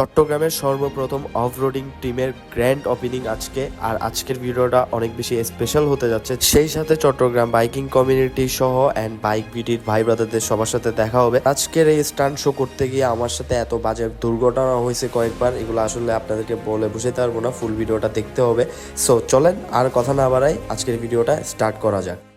চট্টগ্রামের সর্বপ্রথম অফরোডিং টিমের গ্র্যান্ড ওপেনিং আজকে, আর আজকের ভিডিওটা অনেক বেশি স্পেশাল হতে যাচ্ছে। সেই সাথে চট্টগ্রাম বাইকিং কমিউনিটি সহ অ্যান্ড বাইক বিডির ভাই ব্রাদারদের সবার সাথে দেখা হবে। আজকের এই স্টান্ট শো করতে গিয়ে আমার সাথে এত বাজে দুর্ঘটনা হয়েছে কয়েকবার, এগুলো আসলে আপনাদেরকে বলে বুঝাতে পারব না ফুল ভিডিওটা দেখতে হবে। সো চলেন আর কথা না বাড়াই, আজকের ভিডিওটা স্টার্ট করা যাক।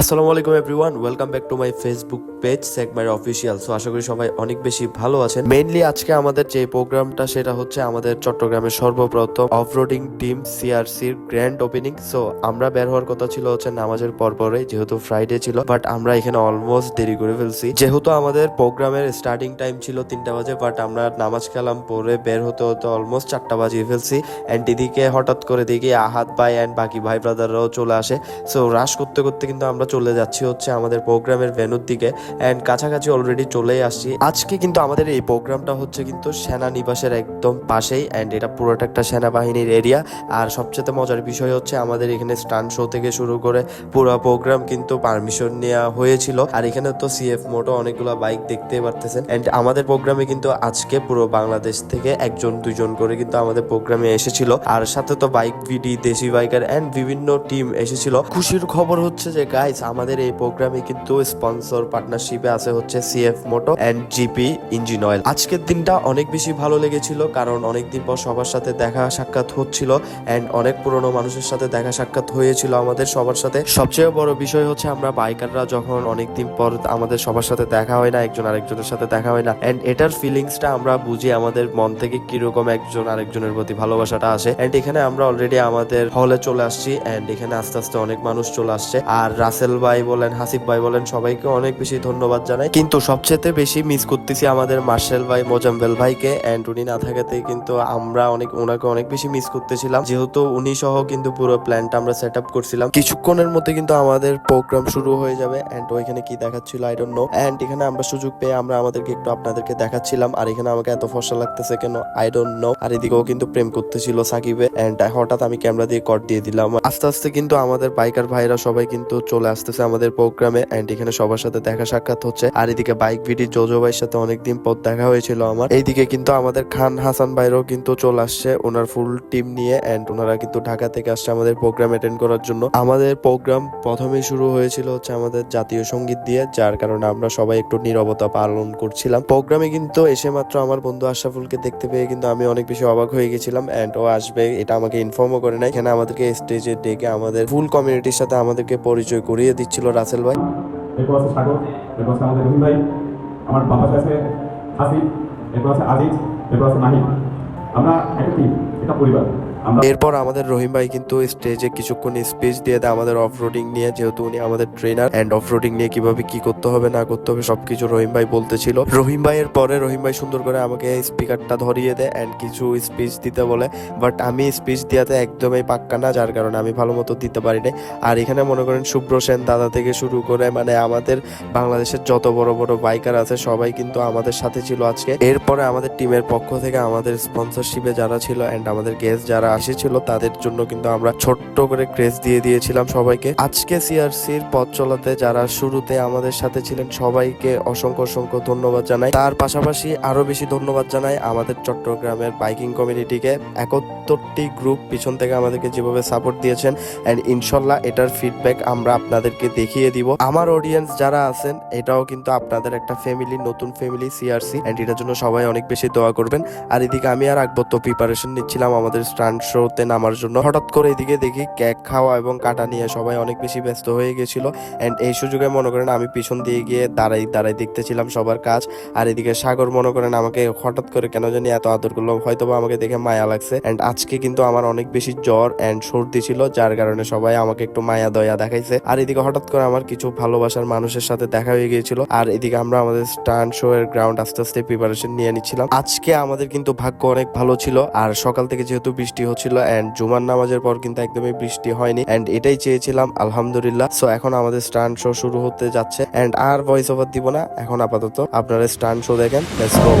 আসসালামু আলাইকুম everyone, welcome back to my Facebook page সেগমাই official so আশা করি সবাই অনেক বেশি ভালো আছেন। মেইনলি আজকে আমাদের যে প্রোগ্রামটা, সেটা হচ্ছে আমাদের চট্টগ্রামের সর্বপ্রথম অফরোডিং টিম সিআরসির গ্র্যান্ড ওপেনিং সো আমরা বের হওয়ার কথা ছিল হচ্ছে নামাজের পর পরে যেহেতু ফ্রাইডে ছিল বাট আমরা এখানে অলমোস্ট দেরি করে ফেলছি। যেহেতু আমাদের প্রোগ্রামের স্টার্টিং টাইম ছিল তিনটা বাজে বাট আমরা নামাজ কালাম পরে বের হতে হতে অলমোস্ট চারটা বাজিয়ে ফেলছি। অ্যান্ড এদিকে হঠাৎ করে দেখি আহাত ভাই অ্যান্ড বাকি ভাই ব্রাদাররাও চলে আসে। সো রাশ করতে করতে কিন্তু আমরা চলে যাচ্ছি হচ্ছে আমাদের প্রোগ্রামের ভেনুর দিকে অ্যান্ড কাছাকাছি অলরেডি চলেই আসছি। আজকে কিন্তু আমাদের এই প্রোগ্রামটা হচ্ছে কিন্তু সেনানিবাসের একদম পাশেই অ্যান্ড এটা পুরোটা একটা সেনাবাহিনীর এরিয়া আর সবচেয়ে মজার বিষয় হচ্ছে আমাদের এখানে স্টান শো থেকে শুরু করে পুরো প্রোগ্রাম কিন্তু পারমিশন নেওয়া হয়েছিল। আর এখানে তো সিএফ মোটো অনেকগুলো বাইক দেখতে পারতেছেন। অ্যান্ড আমাদের প্রোগ্রামে কিন্তু আজকে পুরো বাংলাদেশ থেকে একজন দুজন করে কিন্তু আমাদের প্রোগ্রামে এসেছিল। আর সাথে তো বাইক ভিডি দেশি বাইকার অ্যান্ড বিভিন্ন টিম এসেছিল। খুশির খবর হচ্ছে যে গাইস আমাদের এই প্রোগ্রামে কিন্তু স্পন্সর পার্টনারশিপে আছে হচ্ছে CF moto and GP engine oil আজকের দিনটা অনেক বেশি ভালো লেগেছিল কারণ অনেকদিন পর সবার সাথে দেখা সাক্ষাৎ হচ্ছিল অ্যান্ড অনেক পুরনো মানুষের সাথে দেখা সাক্ষাৎ হয়েছিল আমাদের সবার সাথে। সবচেয়ে বড় বিষয় হচ্ছে আমরা বাইকাররা যখন অনেকদিন পর আমাদের সবার সাথে দেখা হয় না, একজন আরেকজনের সাথে দেখা হয় না অ্যান্ড এটার ফিলিংসটা আমরা বুঝি আমাদের মন থেকে কীরকম একজন আরেকজনের প্রতি ভালোবাসাটা আসে অ্যান্ড এখানে আমরা অলরেডি আমাদের হলে চলে আসছি অ্যান্ড এখানে আস্তে আস্তে অনেক মানুষ চলে আসছে। আর রাসেল ভাই বলেন, হাসিফ ভাই বলেন, সবাইকে অনেক বেশি ধন্যবাদ জানাই। কিন্তু সবচেয়ে বেশি মিস করতেছি আমাদের মার্শাল ভাই মোজাম্বেল ভাইকে অ্যান্ড উনি না থাকাতে কিন্তু আমরা অনেক, ওনাকে অনেক বেশি মিস করতেছিলাম। যেহেতু উনি সহ কিন্তু পুরো প্ল্যানটা আমরা সেট আপ করছিলাম। কিছুক্ষণের মধ্যে কিন্তু আমাদের প্রোগ্রাম শুরু হয়ে যাবে অ্যান্ড ওইখানে কি দেখাচ্ছিল আই ডোন্ট নো অ্যান্ড এখানে আমরা সুযোগ পেয়ে আমরা আমাদেরকে একটু আপনাদেরকে দেখাচ্ছিলাম, আর এখানে আমাকে এত ফর্সা লাগতেছে কেন আই ডোন্ট নো আর এদিকেও কিন্তু প্রেম করতেছিল সাকিবে অ্যান্ড হঠাৎ আমি ক্যামেরা দিয়ে কট দিয়ে দিলাম। আস্তে আস্তে কিন্তু আমাদের বাইকার ভাইরা সবাই কিন্তু চলে আসতেছে আমাদের প্রোগ্রামে অ্যান্ড এখানে সবার সাথে দেখা সাক্ষাৎ হচ্ছে। আর এদিকে বাইক ভিডি, জোজো ভাইয়ের সাথে অনেকদিন পর দেখা হয়েছিল আমার। এইদিকে কিন্তু আমাদের খান হাসান ভাইরাও কিন্তু চলে আসছে, ওনার ফুল টিম নিয়ে অ্যান্ড ওনারা কিন্তু ঢাকা থেকে আসছে আমাদের প্রোগ্রাম অ্যাটেন্ড করার জন্য। আমাদের প্রোগ্রাম প্রথমেই শুরু হয়েছিল হচ্ছে আমাদের জাতীয় সংগীত দিয়ে, যার কারণে আমরা সবাই একটু নীরবতা পালন করছিলাম। প্রোগ্রামে কিন্তু এসে মাত্র আমার বন্ধু আশরাফুলকে দেখতে পেয়ে কিন্তু আমি অনেক বেশি অবাক হয়ে গেছিলাম অ্যান্ড ও আসবে, এটা আমাকে ইনফর্মও করে নাই। এখানে আমাদেরকে স্টেজে ডেকে আমাদের ফুল কমিউনিটির সাথে আমাদেরকে পরিচয় করিয়ে দিচ্ছিল রাসেল ভাই। সাগর আমাদের আমার বাবার কাছে আমরা একটা এটা পরিবার। এরপর আমাদের রহিম ভাই কিন্তু স্টেজে কিছুক্ষণ স্পিচ দিয়ে দেয় আমাদের অফ রোডিং নিয়ে, যেহেতু উনি আমাদের ট্রেনার অ্যান্ড অফ রোডিং নিয়ে কীভাবে কি করতে হবে, না করতে হবে, সবকিছু রহিম ভাই বলতেছিল। রহিম ভাইয়ের পরে রহিম ভাই সুন্দর করে আমাকে স্পিকারটা ধরিয়ে দেয় অ্যান্ড কিছু স্পিচ দিতে বলে বাট আমি স্পিচ দেওয়াতে একদমই পাক্কা না, যার কারণে আমি ভালো মতো দিতে পারি নাই। আর এখানে মনে করেন শুভ্র সেন দাদা থেকে শুরু করে মানে আমাদের বাংলাদেশের যত বড় বড় বাইকার আছে, সবাই কিন্তু আমাদের সাথে ছিল আজকে। এরপরে আমাদের টিমের পক্ষ থেকে আমাদের স্পন্সরশিপে যারা ছিল অ্যান্ড আমাদের গেস্ট যারা এসেছিল তাদের জন্য কিন্তু আমরা ছোট্ট করে ক্রেজ দিয়ে দিয়েছিলাম সবাইকে। আজকে সিআরসির পথ চলাতে যারা শুরুতে আমাদের সাথে ছিলেন, সবাইকে অসংখ্য অসংখ্য ধন্যবাদ জানাই। তার পাশাপাশি আরও বেশি ধন্যবাদ জানাই আমাদের চট্টগ্রামের বাইকিং কমিউনিটিকে। একাত্তরটি গ্রুপ পিছন থেকে আমাদেরকে যেভাবে সাপোর্ট দিয়েছেন অ্যান্ড ইনশাল্লাহ এটার ফিডব্যাক আমরা আপনাদেরকে দেখিয়ে দিব। আমার অডিয়েন্স যারা আছেন, এটাও কিন্তু আপনাদের একটা ফ্যামিলি নতুন ফ্যামিলি সিআরসি অ্যান্ড এটার জন্য সবাই অনেক বেশি দোয়া করবেন। আর এদিকে আমি আর আকবর তো প্রিপারেশন নিচ্ছিলাম, আমাদের স্টান্ট শোতে নামার জন্য। হঠাৎ করে এদিকে দেখি কেক খাওয়া এবং কাটা নিয়ে সবাই অনেক বেশি ব্যস্ত হয়ে গেছিল। অ্যান্ড এই সুযোগে মনে করেন আমি পিছন দিয়ে গিয়ে দাঁড়াই দাঁড়াই দেখতেছিলাম সবার কাজ। আর এদিকে সাগর মনে করেন আমাকে হঠাৎ করে কেন জানি এত আদর করল হয়তো আমাকে দেখে মায়া লাগছে। অ্যান্ড আজকে কিন্তু আমার অনেক বেশি জ্বর অ্যান্ড সর্দি ছিল, যার কারণে সবাই আমাকে একটু মায়া দয়া দেখাইছে। আর এদিকে হঠাৎ করে আমার কিছু ভালোবাসার মানুষের সাথে দেখা হয়ে গিয়েছিল। আর এদিকে আমরা আমাদের স্টান শো এর গ্রাউন্ড আস্তে আস্তে প্রিপারেশন নিয়ে নিচ্ছিলাম। আজকে আমাদের কিন্তু ভাগ্য অনেক ভালো ছিল। আর সকাল থেকে যেহেতু বৃষ্টি হচ্ছিল অ্যান্ড জুমার নামাজের পর কিন্তু একদমই বৃষ্টি হয়নি অ্যান্ড এটাই চেয়েছিলাম, আলহামদুলিল্লাহ। সো এখন আমাদের স্টান শো শুরু হতে যাচ্ছে অ্যান্ড আর ভয়েস ওভার দিব না। এখন আপাতত আপনারা স্টান শো দেখেন লেটস গো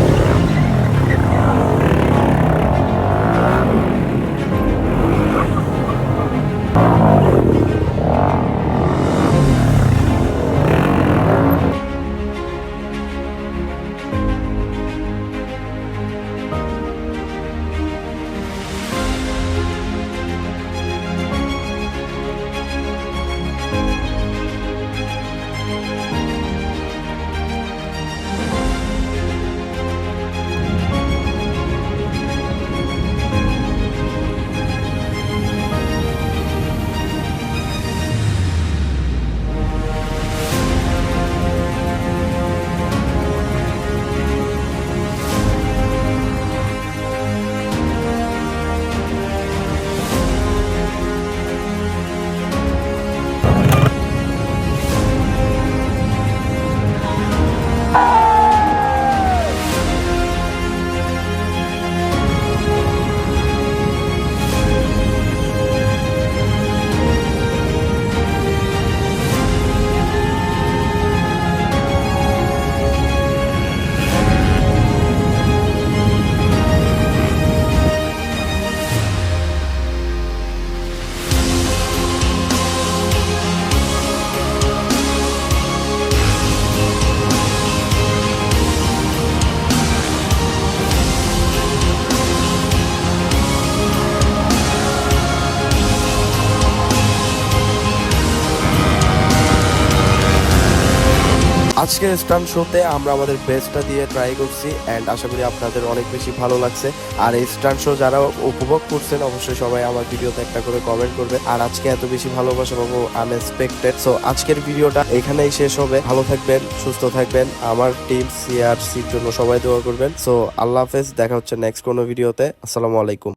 আজকের স্টান শোতে আমরা আমাদের বেস্টটা দিয়ে ট্রাই করছি অ্যান্ড আশা করি আপনাদের অনেক বেশি ভালো লাগছে। আর এই স্টান শো যারা উপভোগ করছেন, অবশ্যই সবাই আমার ভিডিওতে একটা করে কমেন্ট করবে। আর আজকে এত বেশি ভালোবাসা পাবো আনএক্সপেক্টেড সো আজকের ভিডিওটা এখানেই শেষ হবে। ভালো থাকবেন, সুস্থ থাকবেন। আমার টিম সিআরসির জন্য সবাই দোয়া করবেন। সো আল্লাহ হাফেজ, দেখা হচ্ছে নেক্সট কোনো ভিডিওতে আসসালামু আলাইকুম।